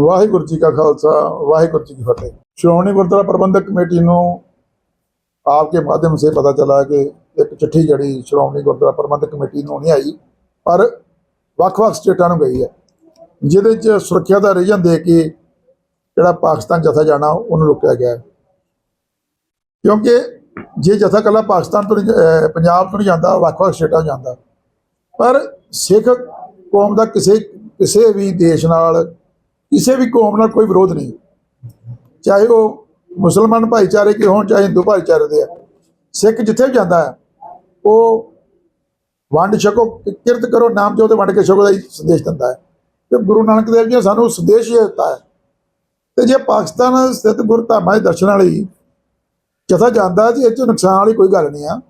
ਵਾਹਿਗੁਰੂ ਜੀ ਕਾ ਖਾਲਸਾ ਵਾਹਿਗੁਰੂ ਜੀ ਕੀ ਫਤਿਹ। ਸ਼੍ਰੋਮਣੀ ਗੁਰਦੁਆਰਾ ਪ੍ਰਬੰਧਕ ਕਮੇਟੀ ਨੂੰ ਆਪਕੇ ਮਾਧਿਅਮ ਸੇ ਪਤਾ ਚਲਾ ਕਿ ਇੱਕ ਚਿੱਠੀ ਜਿਹੜੀ ਸ਼੍ਰੋਮਣੀ ਗੁਰਦੁਆਰਾ ਪ੍ਰਬੰਧਕ ਕਮੇਟੀ ਨੂੰ ਨਹੀਂ ਆਈ ਪਰ ਵੱਖ-ਵੱਖ ਸਟੇਟਾਂ ਨੂੰ ਗਈ ਹੈ। ਜਿਹਦੇ 'ਚ ਸੁਰੱਖਿਆ ਦਾ ਰੀਜਨ ਦੇ ਕੇ ਜਿਹੜਾ ਪਾਕਿਸਤਾਨ ਜਥਾ ਜਾਣਾ ਉਹਨੂੰ ਰੁਕਿਆ ਗਿਆ ਕਿਉਂਕਿ ਜੇ ਜਥਾ ਕੱਲਾ ਪਾਕਿਸਤਾਨ ਤੋਂ ਨਹੀਂ, ਪੰਜਾਬ ਤੋਂ ਨਹੀਂ ਜਾਂਦਾ ਵੱਖ-ਵੱਖ ਸਟੇਟਾਂ ਜਾਂਦਾ। ਪਰ ਸਿੱਖ ਕੌਮ ਦਾ ਕਿਸੇ ਕਿਸੇ ਵੀ ਦੇਸ਼ ਨਾਲ ਕਿਸੇ ਵੀ ਕੌਮ ਨਾਲ ਕੋਈ ਵਿਰੋਧ ਨਹੀਂ। ਚਾਹੇ ਉਹ ਮੁਸਲਮਾਨ ਭਾਈਚਾਰੇ ਕੇ ਹੋਣ, ਚਾਹੇ ਹਿੰਦੂ ਭਾਈਚਾਰੇ ਦੇ ਆ। ਸਿੱਖ ਜਿੱਥੇ ਵੀ ਜਾਂਦਾ ਹੈ, ਉਹ ਵੰਡ ਛਕੋ, ਕਿਰਤ ਕਰੋ, ਨਾਮ ਜੋ ਤੇ ਵੰਡ ਕੇ ਛਕੋ ਦਾ ਹੀ ਸੰਦੇਸ਼ ਦਿੰਦਾ ਹੈ। ਤੇ ਗੁਰੂ ਨਾਨਕ ਦੇਵ ਜੀ ਨੇ ਸਾਨੂੰ ਸੰਦੇਸ਼ ਇਹ ਦਿੱਤਾ ਹੈ। ਤੇ ਜੇ ਪਾਕਿਸਤਾਨ ਸਥਿਤ ਗੁਰੂ ਧਾਮਾਂ ਦੇ ਦਰਸ਼ਨ ਵਾਲੀ ਜਥਾ ਜਾਂਦਾ ਜੀ ਇਹ ਚ ਨੁਕਸਾਨ ਵਾਲੀ ਕੋਈ ਗੱਲ ਨਹੀਂ ਆ।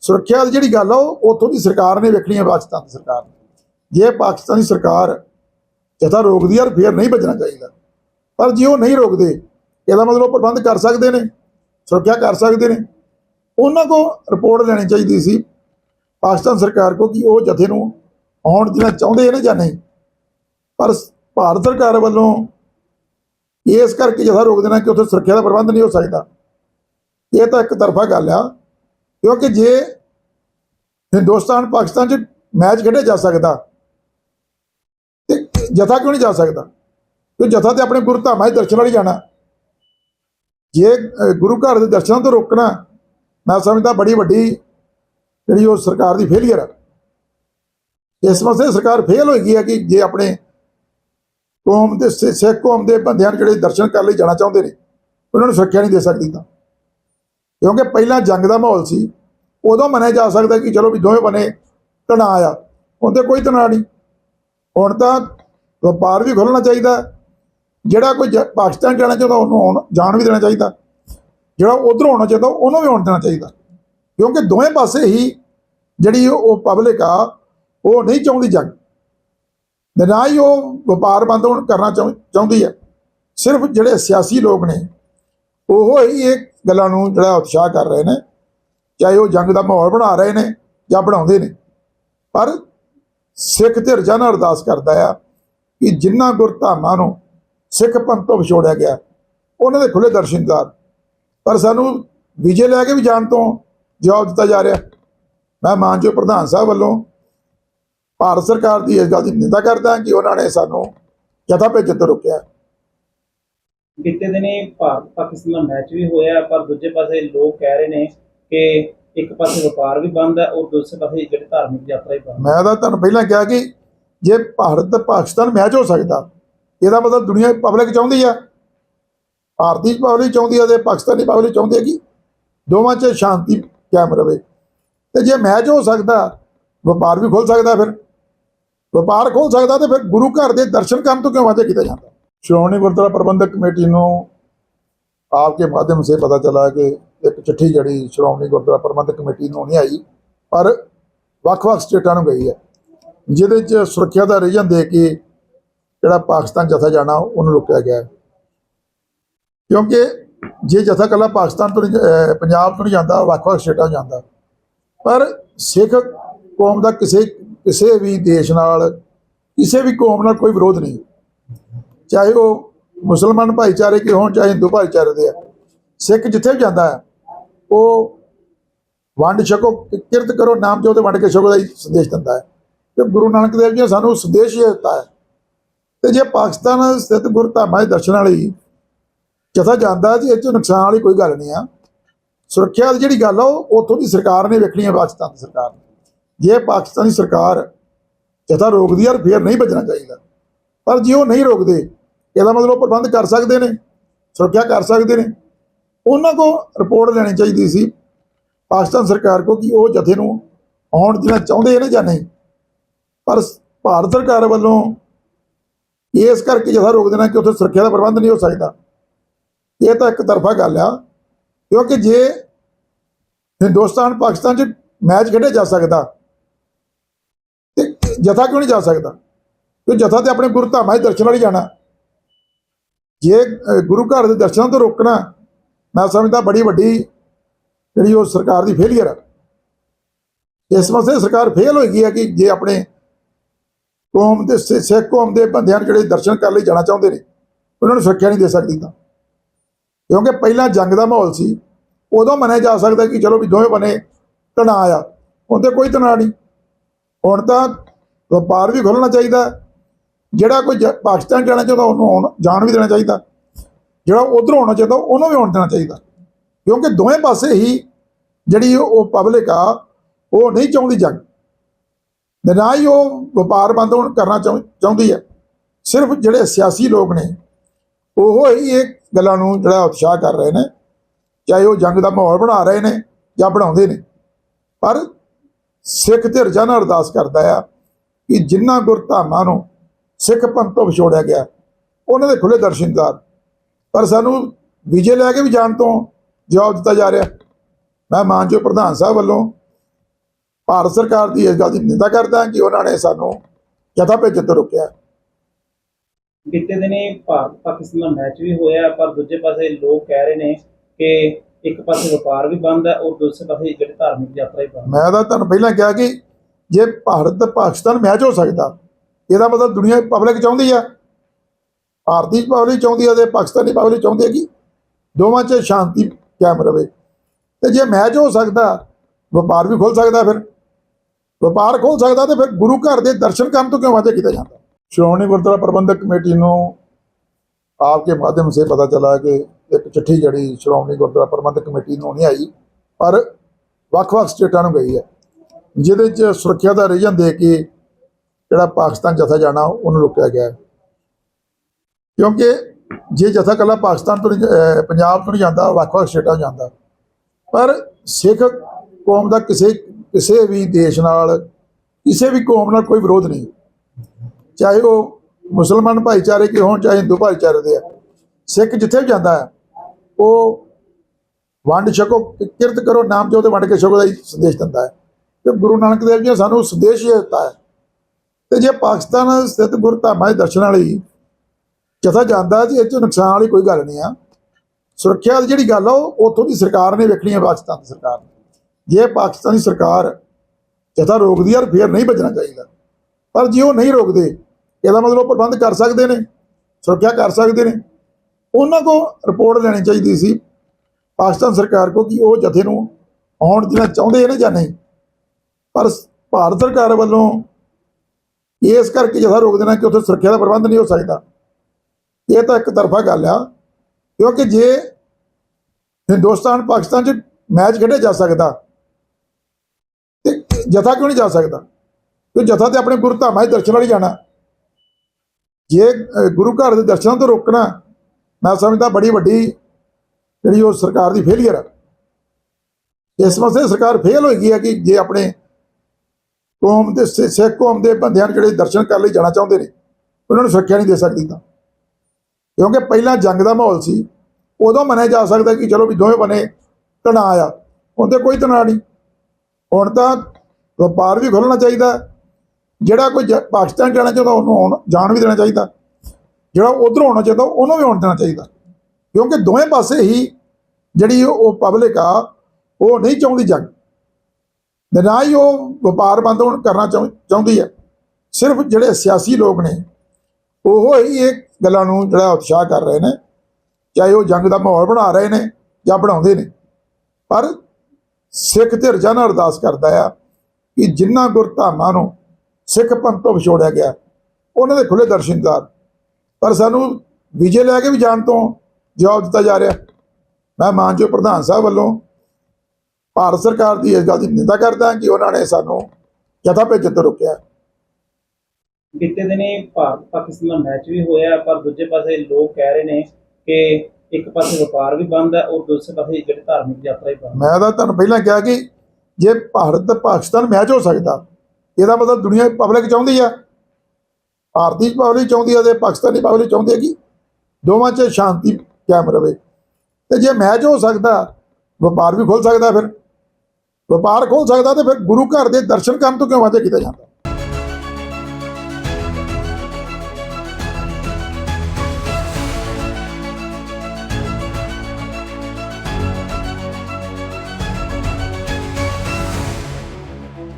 ਸੁਰੱਖਿਆ ਦੀ ਜਿਹੜੀ ਗੱਲ ਆ, ਉਹ ਉੱਥੋਂ ਦੀ ਸਰਕਾਰ ਨੇ ਵੇਖਣੀ ਹੈ, ਪਾਕਿਸਤਾਨ ਦੀ ਸਰਕਾਰ ਨੇ। ਜੇ ਪਾਕਿਸਤਾਨੀ ਸਰਕਾਰ ਜਥਾ ਰੋਕਦੀ ਆ ਫਿਰ ਨਹੀਂ ਭੱਜਣਾ ਚਾਹੀਦਾ। ਪਰ ਜੇ ਉਹ ਨਹੀਂ ਰੋਕਦੇ, ਇਹਦਾ ਮਤਲਬ ਉਹ ਪ੍ਰਬੰਧ ਕਰ ਸਕਦੇ ਨੇ, ਸੁਰੱਖਿਆ ਕਰ ਸਕਦੇ ਨੇ। ਉਹਨਾਂ ਕੋ ਰਿਪੋਰਟ ਲੈਣੀ ਚਾਹੀਦੀ ਸੀ ਪਾਕਿਸਤਾਨ ਸਰਕਾਰ ਕੋ ਕਿ ਉਹ ਜਥੇ ਨੂੰ ਆਉਣ ਦੇਣਾ ਚਾਹੁੰਦੇ ਨੇ ਜਾਂ ਨਹੀਂ। ਪਰ ਭਾਰਤ ਸਰਕਾਰ ਵੱਲੋਂ ਇਸ ਕਰਕੇ ਜਥਾ ਰੋਕ ਦੇਣਾ ਕਿ ਉੱਥੇ ਸੁਰੱਖਿਆ ਦਾ ਪ੍ਰਬੰਧ ਨਹੀਂ ਹੋ ਸਕਦਾ। ਇਹ ਤਾਂ ਇੱਕ ਤਰਫਾ ਗੱਲ ਆ, ਕਿਉਂਕਿ ਜੇ ਹਿੰਦੁਸਤਾਨ ਪਾਕਿਸਤਾਨ 'ਚ ਮੈਚ ਖੇਡਿਆ ਜਾ ਸਕਦਾ ਜਥਾ ਕਿਉਂ ਨਹੀਂ ਜਾ ਸਕਦਾ? ਕਿ ਜਥਾ ਤੇ ਆਪਣੇ ਗੁਰੂ ਧਾਮਾਂ ਦੇ ਦਰਸ਼ਨ ਵਾਲੀ ਜਾਣਾ? ਜੇ ਗੁਰੂ ਘਰ ਦੇ ਦਰਸ਼ਨਾਂ ਤੋਂ ਰੋਕਣਾ, ਮੈਂ ਸਮਝਦਾ ਬੜੀ ਵੱਡੀ ਜਿਹੜੀ ਉਹ ਸਰਕਾਰ ਦੀ ਫੇਲੀਅਰ ਆ। ਇਸ ਮਸਲੇ ਸਰਕਾਰ ਫੇਲ ਹੋਈ ਹੈ ਕਿ ਜੇ ਆਪਣੇ ਕੌਮ ਦੇ ਸਿ- ਸਿੱਖ ਕੌਮ ਦੇ ਬੰਦਿਆਂ ਨੂੰ ਜਿਹੜੇ ਦਰਸ਼ਨ ਕਰਨ ਲਈ ਜਾਣਾ ਚਾਹੁੰਦੇ ਨੇ, ਉਹਨਾਂ ਨੂੰ ਸੁਰੱਖਿਆ ਨਹੀਂ ਦੇ ਸਕਦੀ ਤਾਂ। ਕਿਉਂਕਿ ਪਹਿਲਾਂ ਜੰਗ ਦਾ ਮਾਹੌਲ ਸੀ, ਉਦੋਂ ਮੰਨਿਆ ਜਾ ਸਕਦਾ ਕਿ ਚਲੋ ਵੀ ਦੋਵੇਂ ਬਨੇ ਤਣਾਅ ਆ, ਹੁਣ ਤੇ ਕੋਈ ਤਣਾਅ ਨਹੀਂ। ਹੁਣ ਤਾਂ ਵਪਾਰ ਵੀ ਖੋਲ੍ਹਣਾ ਚਾਹੀਦਾ ਜਿਹੜਾ ਕੋਈ ਜ- ਪਾਕਿਸਤਾਨ ਜਾਣਾ ਚਾਹੁੰਦਾ, ਉਹਨੂੰ ਆਉਣ, ਜਾਣ ਵੀ ਦੇਣਾ ਚਾਹੀਦਾ। ਜਿਹੜਾ ਉਧਰੋਂ ਆਉਣਾ ਚਾਹੁੰਦਾ, ਉਹਨੂੰ ਵੀ ਆਉਣ ਦੇਣਾ ਚਾਹੀਦਾ। ਕਿਉਂਕਿ ਦੋਵੇਂ ਪਾਸੇ ਹੀ ਜਿਹੜੀ ਉਹ ਪਬਲਿਕ ਆ, ਉਹ ਨਹੀਂ ਚਾਹੁੰਦੀ ਜੰਗ। ਨਾ ਹੀ ਉਹ ਵਪਾਰ ਬੰਦ ਹੋਣ ਕਰਨਾ ਚਾਹੁੰ- ਚਾਹੁੰਦੀ ਹੈ। ਸਿਰਫ ਜਿਹੜੇ ਸਿਆਸੀ ਲੋਕ ਨੇ, ਉਹ ਹੀ ਇਹ ਗੱਲਾਂ ਨੂੰ ਜਿਹੜਾ ਉਤਸ਼ਾਹ ਕਰ ਰਹੇ ਨੇ। ਚਾਹੇ ਉਹ ਜੰਗ ਦਾ ਮਾਹੌਲ ਬਣਾ ਰਹੇ ਨੇ ਜਾਂ ਬਣਾਉਂਦੇ ਨੇ। ਪਰ ਸਿੱਖ ਧਿਰਜਾ ਨਾਲ ਅਰਦਾਸ ਕਰਦਾ ਆ ਕਿ ਜਿਨ੍ਹਾਂ ਗੁਰਧਾਮਾਂ ਨੂੰ ਸਿੱਖ ਪੰਥ ਤੋਂ ਵਿਛੋੜਿਆ ਗਿਆ ਉਹਨਾਂ ਦੇ ਖੁੱਲੇ ਦਰਸ਼ਨਦਾਰ ਪਰ ਸਾਨੂੰ ਵਿਜੇ ਲੈ ਕੇ ਵੀ ਜਾਣ ਤੋਂ ਜਵਾਬ ਦਿੱਤਾ ਜਾ ਰਿਹਾ। ਮੈਂ ਮਾਨਜੋ ਪ੍ਰਧਾਨ ਸਾਹਿਬ ਵੱਲੋਂ ਭਾਰਤ ਸਰਕਾਰ ਦੀ ਇਸ ਗੱਲ ਦੀ ਨਿੰਦਾ ਕਰਦਾ ਕਿ ਉਹਨਾਂ ਨੇ ਸਾਨੂੰ ਜਥਾ ਭੇਜਣ ਤੋਂ ਰੋਕਿਆ। ਬੀਤੇ ਦਿਨੀ ਭਾਰਤ ਪਾਕਿਸਤਾਨ ਦਾ ਮੈਚ ਵੀ ਹੋਇਆ ਪਰ ਦੂਜੇ ਪਾਸੇ ਲੋਕ ਕਹਿ ਰਹੇ ਨੇ ਕਿ ਇੱਕ ਪਾਸੇ ਵਪਾਰ ਵੀ ਬੰਦ ਹੈ ਔਰ ਦੂਸਰੇ ਪਾਸੇ ਜਿਹੜੀ ਧਾਰਮਿਕ ਯਾਤਰਾ ਵੀ ਬੰਦ ਮੈਂ ਤਾਂ ਤੁਹਾਨੂੰ ਪਹਿਲਾਂ ਕਿਹਾ ਕਿ ਜੇ ਭਾਰਤ ਤੇ ਪਾਕਿਸਤਾਨ ਮੈਚ ਹੋ ਸਕਦਾ, ਇਹਦਾ ਮਤਲਬ ਦੁਨੀਆ ਪਬਲਿਕ ਚਾਹੁੰਦੀ ਆ। ਭਾਰਤੀ ਪਬਲਿਕ ਚਾਹੁੰਦੀ ਆ ਤੇ ਪਾਕਿਸਤਾਨੀ ਪਬਲਿਕ ਚਾਹੁੰਦੀ ਆ ਕਿ ਦੋਵਾਂ 'ਚ ਸ਼ਾਂਤੀ ਕਾਇਮ ਰਵੇ। ਤੇ ਜੇ ਮੈਚ ਹੋ ਸਕਦਾ, ਵਪਾਰ ਵੀ ਖੁੱਲ ਸਕਦਾ ਫਿਰ। ਵਪਾਰ ਖੁੱਲ ਸਕਦਾ ਤੇ ਫਿਰ ਗੁਰੂ ਘਰ ਦੇ ਦਰਸ਼ਨ ਕਰਨ ਤੋਂ ਕਿਉਂ ਵਾਧੇ ਕੀਤਾ ਜਾਂਦਾ? ਸ਼੍ਰੋਮਣੀ ਗੁਰਦੁਆਰਾ ਪ੍ਰਬੰਧਕ ਕਮੇਟੀ ਨੂੰ ਆਪਕੇ ਮਾਧਿਅਮ ਸੇ ਪਤਾ ਚਲਾ ਕਿ ਇੱਕ ਚਿੱਠੀ ਜਿਹੜੀ ਸ਼੍ਰੋਮਣੀ ਗੁਰਦੁਆਰਾ ਪ੍ਰਬੰਧਕ ਕਮੇਟੀ ਨੂੰ ਨਹੀਂ ਆਈ, ਪਰ ਵੱਖ-ਵੱਖ ਸਟੇਟਾਂ ਨੂੰ ਗਈ ਹੈ। ਜਿਹਦੇ 'ਚ ਸੁਰੱਖਿਆ ਦਾ ਰੀਜਨ ਦੇ ਕੇ ਜਿਹੜਾ ਪਾਕਿਸਤਾਨ ਜਥਾ ਜਾਣਾ ਉਹਨੂੰ ਰੋਕਿਆ ਗਿਆ। ਕਿਉਂਕਿ ਜੇ ਜਥਾ ਕੱਲਾ ਪਾਕਿਸਤਾਨ ਤੋਂ ਨਹੀਂ, ਪੰਜਾਬ ਤੋਂ ਨਹੀਂ ਜਾਂਦਾ ਵੱਖ-ਵੱਖ ਸਟੇਟਾਂ ਤੋਂ ਜਾਂਦਾ। ਪਰ ਸਿੱਖ ਕੌਮ ਦਾ ਕਿਸੇ ਕਿਸੇ ਵੀ ਦੇਸ਼ ਨਾਲ ਕਿਸੇ ਵੀ ਕੌਮ ਨਾਲ ਕੋਈ ਵਿਰੋਧ ਨਹੀਂ। ਚਾਹੇ ਉਹ ਮੁਸਲਮਾਨ ਭਾਈਚਾਰੇ ਕੇ ਹੋਣ ਚਾਹੇ ਹਿੰਦੂ ਭਾਈਚਾਰੇ ਦੇ ਆ। ਸਿੱਖ ਜਿੱਥੇ ਵੀ ਜਾਂਦਾ ਹੈ ਉਹ ਵੰਡ ਛਕੋ ਕਿਰਤ ਕਰੋ ਨਾਮ ਜੋ ਤੇ ਵੰਡ ਕੇ ਛਕੋ ਦਾ ਹੀ ਸੰਦੇਸ਼ ਦਿੰਦਾ ਹੈ। ਤੇ ਗੁਰੂ ਨਾਨਕ ਦੇਵ ਜੀ ਨੇ ਸਾਨੂੰ ਸੰਦੇਸ਼ ਇਹ ਦਿੱਤਾ ਹੈ। ਤੇ ਜੇ ਪਾਕਿਸਤਾਨ ਸਥਿਤ ਗੁਰਧਾਮਾਂ ਦੇ ਦਰਸ਼ਨ ਵਾਲੀ ਜਥਾ ਜਾਂਦਾ ਜੀ ਇਹ ਚ ਨੁਕਸਾਨ ਵਾਲੀ ਕੋਈ ਗੱਲ ਨਹੀਂ ਆ। ਸੁਰੱਖਿਆ ਦੀ ਜਿਹੜੀ ਗੱਲ ਆ, ਉਹ ਉੱਥੋਂ ਦੀ ਸਰਕਾਰ ਨੇ ਵੇਖਣੀ ਹੈ ਪਾਕਿਸਤਾਨ ਦੀ ਸਰਕਾਰ ਨੇ। ਜੇ ਪਾਕਿਸਤਾਨੀ ਸਰਕਾਰ ਜਥਾ ਰੋਕਦੀ ਆ ਫਿਰ ਨਹੀਂ ਭੱਜਣਾ ਚਾਹੀਦਾ। ਪਰ ਜੇ ਉਹ ਨਹੀਂ ਰੋਕਦੇ, ਇਹਦਾ ਮਤਲਬ ਉਹ ਪ੍ਰਬੰਧ ਕਰ ਸਕਦੇ ਨੇ, ਸੁਰੱਖਿਆ ਕਰ ਸਕਦੇ ਨੇ। ਉਹਨਾਂ ਕੋ ਰਿਪੋਰਟ ਲੈਣੀ ਚਾਹੀਦੀ ਸੀ ਪਾਕਿਸਤਾਨ ਸਰਕਾਰ ਕੋ ਕਿ ਉਹ ਜਥੇ ਨੂੰ ਆਉਣ ਦੇਣਾ ਚਾਹੁੰਦੇ ਨੇ ਜਾਂ ਨਹੀਂ। ਪਰ ਭਾਰਤ ਸਰਕਾਰ ਵੱਲੋਂ ਇਸ ਕਰਕੇ ਜਥਾ ਰੋਕ ਦੇਣਾ ਕਿ ਉੱਥੇ ਸੁਰੱਖਿਆ ਦਾ ਪ੍ਰਬੰਧ ਨਹੀਂ ਹੋ ਸਕਦਾ। ਇਹ ਤਾਂ ਇੱਕ ਤਰਫਾ ਗੱਲ ਆ, ਕਿਉਂਕਿ ਜੇ ਹਿੰਦੁਸਤਾਨ ਪਾਕਿਸਤਾਨ 'ਚ ਮੈਚ ਖੇਡਿਆ ਜਾ ਸਕਦਾ ਤੇ ਜਥਾ ਕਿਉਂ ਨਹੀਂ ਜਾ ਸਕਦਾ? ਕਿ ਜਥਾ ਤੇ ਆਪਣੇ ਗੁਰੂ ਧਾਮਾਂ ਦੇ ਦਰਸ਼ਨ ਵਾਲੀ ਜਾਣਾ। ਜੇ ਗੁਰੂ ਘਰ ਦੇ ਦਰਸ਼ਨਾਂ ਤੋਂ ਰੋਕਣਾ, ਮੈਂ ਸਮਝਦਾ ਬੜੀ ਵੱਡੀ ਜਿਹੜੀ ਉਹ ਸਰਕਾਰ ਦੀ ਫੇਲੀਅਰ ਆ। ਇਸ ਮਸਲੇ ਸਰਕਾਰ ਫੇਲ ਹੋਈ ਹੈ ਕਿ ਜੇ ਆਪਣੇ ਕੌਮ ਦੇ ਸਿੱਖ ਕੌਮ ਦੇ ਬੰਦਿਆਂ ਨੂੰ ਜਿਹੜੇ ਦਰਸ਼ਨ ਕਰਨ ਲਈ ਜਾਣਾ ਚਾਹੁੰਦੇ ਨੇ, ਉਹਨਾਂ ਨੂੰ ਸੁਰੱਖਿਆ ਨਹੀਂ ਦੇ ਸਕਦੀ ਤਾਂ। ਕਿਉਂਕਿ ਪਹਿਲਾਂ ਜੰਗ ਦਾ ਮਾਹੌਲ ਸੀ, ਉਦੋਂ ਮੰਨਿਆ ਜਾ ਸਕਦਾ ਕਿ ਚਲੋ ਵੀ ਦੋਵੇਂ ਬਨੇ ਤਣਾਅ ਆ, ਹੁਣ ਤੇ ਕੋਈ ਤਣਾਅ ਨਹੀਂ। ਹੁਣ ਤਾਂ ਵਪਾਰ ਵੀ ਖੋਲ੍ਹਣਾ ਚਾਹੀਦਾ, ਜਿਹੜਾ ਕੋਈ ਜ- ਪਾਕਿਸਤਾਨ ਜਾਣਾ ਚਾਹੁੰਦਾ ਉਹਨੂੰ ਆਉਣ, ਜਾਣ ਵੀ ਦੇਣਾ ਚਾਹੀਦਾ। ਜਿਹੜਾ ਉਧਰੋਂ ਆਉਣਾ ਚਾਹੀਦਾ, ਉਹਨੂੰ ਵੀ ਆਉਣ ਦੇਣਾ ਚਾਹੀਦਾ। ਕਿਉਂਕਿ ਦੋਵੇਂ ਪਾਸੇ ਹੀ ਜਿਹੜੀ ਉਹ ਪਬਲਿਕ ਆ, ਉਹ ਨਹੀਂ ਚਾਹੁੰਦੀ ਜੰਗ। ਨਾ ਹੀ ਉਹ ਵਪਾਰ ਬੰਦ ਹੋਣ ਕਰਨਾ ਚਾਹੁੰ- ਚਾਹੁੰਦੀ ਹੈ। ਸਿਰਫ ਜਿਹੜੇ ਸਿਆਸੀ ਲੋਕ ਨੇ, ਉਹ ਹੀ ਇਹ ਗੱਲਾਂ ਨੂੰ ਜਿਹੜਾ ਉਤਸ਼ਾਹ ਕਰ ਰਹੇ ਨੇ, ਚਾਹੇ ਉਹ ਜੰਗ ਦਾ ਮਾਹੌਲ ਬਣਾ ਰਹੇ ਨੇ ਜਾਂ ਬਣਾਉਂਦੇ ਨੇ। ਪਰ ਸਿੱਖ ਧਿਰ ਨਾਲ ਅਰਦਾਸ ਕਰਦਾ ਆ ਕਿ ਜਿਨ੍ਹਾਂ ਗੁਰਧਾਮਾਂ ਨੂੰ ਸਿੱਖ ਪੰਥ ਤੋਂ ਵਿਛੋੜਿਆ ਗਿਆ, ਉਹਨਾਂ ਦੇ ਖੁੱਲੇ ਦਰਸ਼ਨਦਾਰ ਪਰ ਸਾਨੂੰ ਵਿਜੇ ਲੈ ਕੇ ਵੀ ਜਾਣ ਤੋਂ ਜਵਾਬ ਦਿੱਤਾ ਜਾ ਰਿਹਾ। ਮੈਂ ਮਾਨਜੋ ਪ੍ਰਧਾਨ ਸਾਹਿਬ ਵੱਲੋਂ ਭਾਰਤ ਸਰਕਾਰ ਦੀ ਇਸ ਗੱਲ ਦੀ ਨਿੰਦਾ ਕਰਦਾ ਕਿ ਉਹਨਾਂ ਨੇ ਸਾਨੂੰ ਜਥਾ ਭੇਜਣ ਤੋਂ ਰੋਕਿਆ। ਬੀਤੇ ਦਿਨੀ ਭਾਰਤ ਪਾਕਿਸਤਾਨ ਦਾ ਮੈਚ ਵੀ ਹੋਇਆ ਪਰ ਦੂਜੇ ਪਾਸੇ ਲੋਕ ਕਹਿ ਰਹੇ ਨੇ ਕਿ ਇੱਕ ਪਾਸੇ ਵਪਾਰ ਵੀ ਬੰਦ ਹੈ ਔਰ ਦੂਸਰੇ ਪਾਸੇ ਜਿਹੜੀ ਧਾਰਮਿਕ ਯਾਤਰਾ ਹੀ ਬੰਦ। ਮੈਂ ਤਾਂ ਤੁਹਾਨੂੰ ਪਹਿਲਾਂ ਕਿਹਾ ਕਿ ਜੇ ਭਾਰਤ ਤੇ ਪਾਕਿਸਤਾਨ ਮੈਚ ਹੋ ਸਕਦਾ ਇਹਦਾ ਮਤਲਬ ਦੁਨੀਆ ਪਬਲਿਕ ਚਾਹੁੰਦੀ ਆ। ਭਾਰਤੀ ਪਬਲਿਕ ਚਾਹੁੰਦੀ ਆ ਤੇ ਪਾਕਿਸਤਾਨੀ ਪਬਲਿਕ ਚਾਹੁੰਦੀ ਆ ਕਿ ਦੋਵਾਂ 'ਚ ਸ਼ਾਂਤੀ ਕਾਇਮ ਰਵੇ। ਤੇ ਜੇ ਮੈਚ ਹੋ ਸਕਦਾ ਵਪਾਰ ਵੀ ਖੁੱਲ ਸਕਦਾ ਫਿਰ। ਵਪਾਰ ਖੁੱਲ ਸਕਦਾ ਤੇ ਫਿਰ ਗੁਰੂ ਘਰ ਦੇ ਦਰਸ਼ਨ ਕਰਨ ਤੋਂ ਕਿਉਂ ਵਾਂਝਾ ਕੀਤਾ ਜਾਂਦਾ? ਸ਼੍ਰੋਮਣੀ ਗੁਰਦੁਆਰਾ ਪ੍ਰਬੰਧਕ ਕਮੇਟੀ ਨੂੰ ਆਪਕੇ ਮਾਧਿਅਮ ਸੇ ਪਤਾ ਚਲਾ ਕਿ ਇੱਕ ਚਿੱਠੀ ਜਿਹੜੀ ਸ਼੍ਰੋਮਣੀ ਗੁਰਦੁਆਰਾ ਪ੍ਰਬੰਧਕ ਕਮੇਟੀ ਨੂੰ ਨਹੀਂ ਆਈ ਪਰ ਵੱਖ-ਵੱਖ ਸਟੇਟਾਂ ਨੂੰ ਗਈ ਹੈ ਜਿਹਦੇ 'ਚ ਸੁਰੱਖਿਆ ਦਾ ਰੀਜਨ ਦੇ ਕੇ ਜਿਹੜਾ ਪਾਕਿਸਤਾਨ ਜਥਾ ਜਾਣਾ ਉਹਨੂੰ ਰੋਕਿਆ ਗਿਆ ਕਿਉਂਕਿ ਜੇ ਜਥਾ ਕੱਲਾ ਪਾਕਿਸਤਾਨ ਤੋਂ ਨਹੀਂ, ਪੰਜਾਬ ਤੋਂ ਨਹੀਂ ਜਾਂਦਾ ਵੱਖ-ਵੱਖ ਸਟੇਟਾਂ ਤੋਂ ਜਾਂਦਾ। ਪਰ ਸਿੱਖ ਕੌਮ ਦਾ ਕਿਸੇ ਕਿਸੇ ਵੀ ਦੇਸ਼ ਨਾਲ ਕਿਸੇ ਵੀ ਕੌਮ ਨਾਲ ਕੋਈ ਵਿਰੋਧ ਨਹੀਂ। ਚਾਹੇ ਉਹ ਮੁਸਲਮਾਨ ਭਾਈਚਾਰੇ ਕੇ ਹੋਣ, ਚਾਹੇ ਹਿੰਦੂ ਭਾਈਚਾਰੇ ਦੇ ਆ। ਸਿੱਖ ਜਿੱਥੇ ਵੀ ਜਾਂਦਾ ਹੈ, ਉਹ ਵੰਡ ਛਕੋ, ਕਿਰਤ ਕਰੋ, ਨਾਮ ਜੋ ਤੇ ਵੰਡ ਕੇ ਛਕੋ ਦਾ ਹੀ ਸੰਦੇਸ਼ ਦਿੰਦਾ ਹੈ। ਤੇ ਗੁਰੂ ਨਾਨਕ ਦੇਵ ਜੀ ਨੇ ਸਾਨੂੰ ਸੰਦੇਸ਼ ਇਹ ਦਿੱਤਾ ਹੈ। ਤੇ ਜੇ ਪਾਕਿਸਤਾਨ ਸਥਿਤ ਗੁਰਧਾਮਾਂ ਦੇ ਦਰਸ਼ਨਾਂ ਲਈ ਜਥਾ ਜਾਂਦਾ ਜੀ ਇਹ ਚ ਨੁਕਸਾਨ ਵਾਲੀ ਕੋਈ ਗੱਲ ਨਹੀਂ ਆ। ਸੁਰੱਖਿਆ ਦੀ ਜਿਹੜੀ ਗੱਲ ਆ, ਉਹ ਉੱਥੋਂ ਦੀ ਸਰਕਾਰ ਨੇ ਵੇਖਣੀ ਹੈ, ਪਾਕਿਸਤਾਨ ਦੀ ਸਰਕਾਰ ਨੇ। ਜੇ ਪਾਕਿਸਤਾਨੀ ਸਰਕਾਰ ਜਥਾ ਰੋਕਦੀ ਆ ਫਿਰ ਨਹੀਂ ਬਚਣਾ ਚਾਹੀਦਾ। ਪਰ ਜੇ ਉਹ ਨਹੀਂ ਰੋਕਦੇ, ਇਹਦਾ ਮਤਲਬ ਉਹ ਪ੍ਰਬੰਧ ਕਰ ਸਕਦੇ ਨੇ, ਸੁਰੱਖਿਆ ਕਰ ਸਕਦੇ ਨੇ। ਉਹਨਾਂ ਕੋ ਰਿਪੋਰਟ ਲੈਣੀ ਚਾਹੀਦੀ ਸੀ ਪਾਕਿਸਤਾਨ ਸਰਕਾਰ ਕੋ ਕਿ ਉਹ ਜਥੇ ਨੂੰ ਆਉਣ ਦੇਣਾ ਚਾਹੁੰਦੇ ਨੇ ਜਾਂ ਨਹੀਂ। ਪਰ ਭਾਰਤ ਸਰਕਾਰ ਵੱਲੋਂ ਇਸ ਕਰਕੇ ਜਥਾ ਰੋਕ ਦੇਣਾ ਕਿ ਉੱਥੇ ਸੁਰੱਖਿਆ ਦਾ ਪ੍ਰਬੰਧ ਨਹੀਂ ਹੋ ਸਕਦਾ। ਇਹ ਤਾਂ ਇੱਕ ਤਰਫਾ ਗੱਲ ਆ, ਕਿਉਂਕਿ ਜੇ ਹਿੰਦੁਸਤਾਨ ਪਾਕਿਸਤਾਨ 'ਚ ਮੈਚ ਖੇਡਿਆ ਜਾ ਸਕਦਾ ਜਥਾ ਕਿਉਂ ਨਹੀਂ ਜਾ ਸਕਦਾ? ਕਿ ਜਥਾ ਤੇ ਆਪਣੇ ਗੁਰੂ ਧਾਮਾਂ ਦੇ ਦਰਸ਼ਨ ਲਈ ਜਾਣਾ? ਜੇ ਗੁਰੂ ਘਰ ਦੇ ਦਰਸ਼ਨਾਂ ਤੋਂ ਰੋਕਣਾ, ਮੈਂ ਸਮਝਦਾ ਬੜੀ ਵੱਡੀ ਜਿਹੜੀ ਉਹ ਸਰਕਾਰ ਦੀ ਫੇਲਿਅਰ ਹੈ ਇਸ ਮਸਲੇ ਸਰਕਾਰ ਫੇਲ ਹੋਈ ਗਈ ਹੈ ਕਿ ਜੇ ਆਪਣੇ ਕੌਮ ਦੇ ਸਿ- ਸਿੱਖ ਕੌਮ ਦੇ ਬੰਦਿਆਂ ਨੂੰ ਜਿਹੜੇ ਦਰਸ਼ਨ ਕਰਨ ਲਈ ਜਾਣਾ ਚਾਹੁੰਦੇ ਨੇ, ਉਹਨਾਂ ਨੂੰ ਸੁਰੱਖਿਆ ਨਹੀਂ ਦੇ ਸਕਦੀ ਤਾਂ। ਕਿਉਂਕਿ ਪਹਿਲਾਂ ਜੰਗ ਦਾ ਮਾਹੌਲ ਸੀ, ਉਦੋਂ ਮੰਨਿਆ ਜਾ ਸਕਦਾ ਕਿ ਚਲੋ ਵੀ ਦੋਵੇਂ ਬਨੇ ਤਣਾਅ ਆ। ਹੁਣ ਤੇ ਕੋਈ ਤਣਾਅ ਨਹੀਂ। ਹੁਣ ਤਾਂ ਵਪਾਰ ਵੀ ਖੋਲ੍ਹਣਾ ਚਾਹੀਦਾ ਜਿਹੜਾ ਕੋਈ ਜ- ਪਾਕਿਸਤਾਨ ਜਾਣਾ ਚਾਹੁੰਦਾ, ਉਹਨੂੰ ਆਉਣ, ਜਾਣ ਵੀ ਦੇਣਾ ਚਾਹੀਦਾ। ਜਿਹੜਾ ਉਧਰੋਂ ਆਉਣਾ ਚਾਹੁੰਦਾ, ਉਹਨੂੰ ਵੀ ਆਉਣ ਦੇਣਾ ਚਾਹੀਦਾ। ਕਿਉਂਕਿ ਦੋਵੇਂ ਪਾਸੇ ਹੀ ਜਿਹੜੀ ਉਹ ਪਬਲਿਕ ਆ, ਉਹ ਨਹੀਂ ਚਾਹੁੰਦੀ ਜੰਗ। ਨਾ ਹੀ ਉਹ ਵਪਾਰ ਬੰਦ ਹੋਣ ਕਰਨਾ ਚਾਹੁੰ- ਚਾਹੁੰਦੀ ਹੈ। ਸਿਰਫ ਜਿਹੜੇ ਸਿਆਸੀ ਲੋਕ ਨੇ, ਉਹ ਹੀ ਇਹ ਗੱਲਾਂ ਨੂੰ ਜਿਹੜਾ ਉਤਸ਼ਾਹ ਕਰ ਰਹੇ ਨੇ। ਚਾਹੇ ਉਹ ਜੰਗ ਦਾ ਮਾਹੌਲ ਬਣਾ ਰਹੇ ਨੇ ਜਾਂ ਬਣਾਉਂਦੇ ਨੇ। ਪਰ ਸਿੱਖ ਧਿਰ ਨਾਲ ਅਰਦਾਸ ਕਰਦਾ ਆ ਕਿ ਜਿਨ੍ਹਾਂ ਗੁਰਧਾਮਾਂ ਨੂੰ ਸਿੱਖ ਪੰਥ ਤੋਂ ਵਿਛੋੜਿਆ ਗਿਆ ਉਹਨਾਂ ਦੇ ਖੁੱਲੇ ਦਰਸ਼ਨਦਾਰ ਪਰ ਸਾਨੂੰ ਵਿਜੇ ਲੈ ਕੇ ਵੀ ਜਾਣ ਤੋਂ ਜਵਾਬ ਦਿੱਤਾ ਜਾ ਰਿਹਾ। ਮੈਂ ਮਾਨਜੋ ਪ੍ਰਧਾਨ ਸਾਹਿਬ ਵੱਲੋਂ ਭਾਰਤ ਸਰਕਾਰ ਦੀ ਇਸ ਗੱਲ ਦੀ ਨਿੰਦਾ ਕਰਦਾ ਕਿ ਉਹਨਾਂ ਨੇ ਸਾਨੂੰ ਜਥਾ ਭੇਜਣ ਤੋਂ ਰੋਕਿਆ। ਬੀਤੇ ਦਿਨੀ ਭਾਰਤ ਪਾਕਿਸਤਾਨ ਮੈਚ ਵੀ ਹੋਇਆ ਪਰ ਦੂਜੇ ਪਾਸੇ ਲੋਕ ਕਹਿ ਰਹੇ ਨੇ ਕਿ ਇੱਕ ਪਾਸੇ ਵਪਾਰ ਵੀ ਬੰਦ ਹੈ ਔਰ ਦੂਸਰੇ ਪਾਸੇ ਜਿਹੜੀ ਧਾਰਮਿਕ ਯਾਤਰਾ ਹੀ ਬੰਦ। ਮੈਂ ਤਾਂ ਤੁਹਾਨੂੰ ਪਹਿਲਾਂ ਕਿਹਾ ਕਿ ਜੇ ਭਾਰਤ ਤੇ ਪਾਕਿਸਤਾਨ ਮੈਚ ਹੋ ਸਕਦਾ, ਇਹਦਾ ਮਤਲਬ ਦੁਨੀਆ ਪਬਲਿਕ ਚਾਹੁੰਦੀ ਆ। ਭਾਰਤੀ ਪਬਲਿਕ ਚਾਹੁੰਦੀ ਆ ਤੇ ਪਾਕਿਸਤਾਨੀ ਪਬਲਿਕ ਚਾਹੁੰਦੀ ਆ ਕਿ ਦੋਵਾਂ 'ਚ ਸ਼ਾਂਤੀ ਕਾਇਮ ਰਵੇ। ਤੇ ਜੇ ਮੈਚ ਹੋ ਸਕਦਾ, ਵਪਾਰ ਵੀ ਖੁੱਲ ਸਕਦਾ ਫਿਰ। ਵਪਾਰ ਖੁੱਲ ਸਕਦਾ ਤੇ ਫਿਰ ਗੁਰੂ ਘਰ ਦੇ ਦਰਸ਼ਨ ਕਰਨ ਤੋਂ ਕਿਉਂ ਵਾਂਝਾ ਕੀਤਾ ਜਾਂਦਾ?